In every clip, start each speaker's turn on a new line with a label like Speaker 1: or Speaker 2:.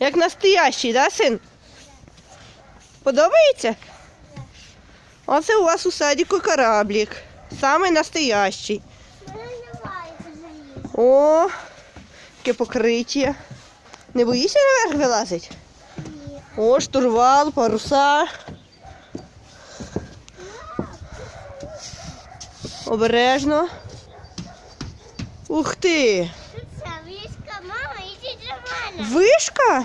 Speaker 1: Як настоящий, да, син? Подобається? Оце у вас у садіку кораблік. Самий настоящий. О, яке покриття. Не боїшся наверх вилазить? О, штурвал, паруса. Обережно. Ух ти! Вишка?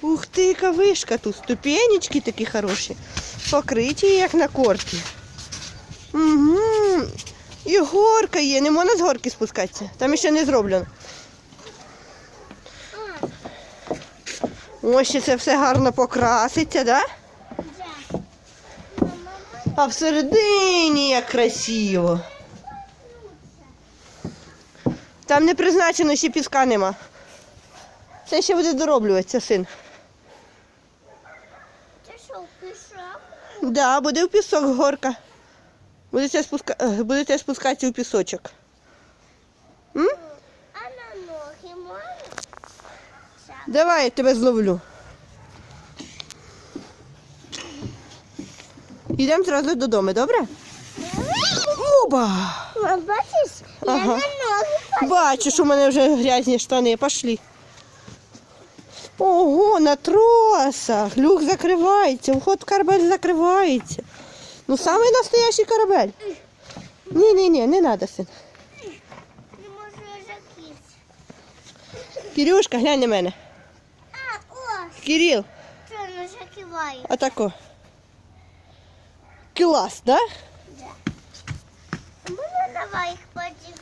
Speaker 1: Ух ти, яка вишка тут. Ступенечки такі хороші. Покриті, як на корті. Угу. І горка є. Не можна з горки спускатися. Там ще не зроблено. Ось ще це все гарно покраситься, да? А всередині як красиво. Там не призначено, ще піска нема. Це ще буде дороблюватися, син.
Speaker 2: ти що, пішов?
Speaker 1: Да, буде в пісок горка. Будете, спуска... е, Будете спускатися у пісочок. М?
Speaker 2: А на ноги можна?
Speaker 1: Давай я тебе зловлю. Йдемо зразу додому, добре? Оба!
Speaker 2: Бачиш? Я
Speaker 1: Ага.
Speaker 2: на ноги
Speaker 1: Бачиш, у мене вже грязні штани. Пошли. Ого, на тросах. Люк закривається, вход в корабель закривається. Ну, самий настоящий корабель. Ні, ні, ні, не треба, син.
Speaker 2: не можу закрити.
Speaker 1: Кирюшка, глянь на мене.
Speaker 2: А, ось,
Speaker 1: Кирил,
Speaker 2: що не закриває.
Speaker 1: отако. Клас, да?
Speaker 2: Ну, давай їх потім.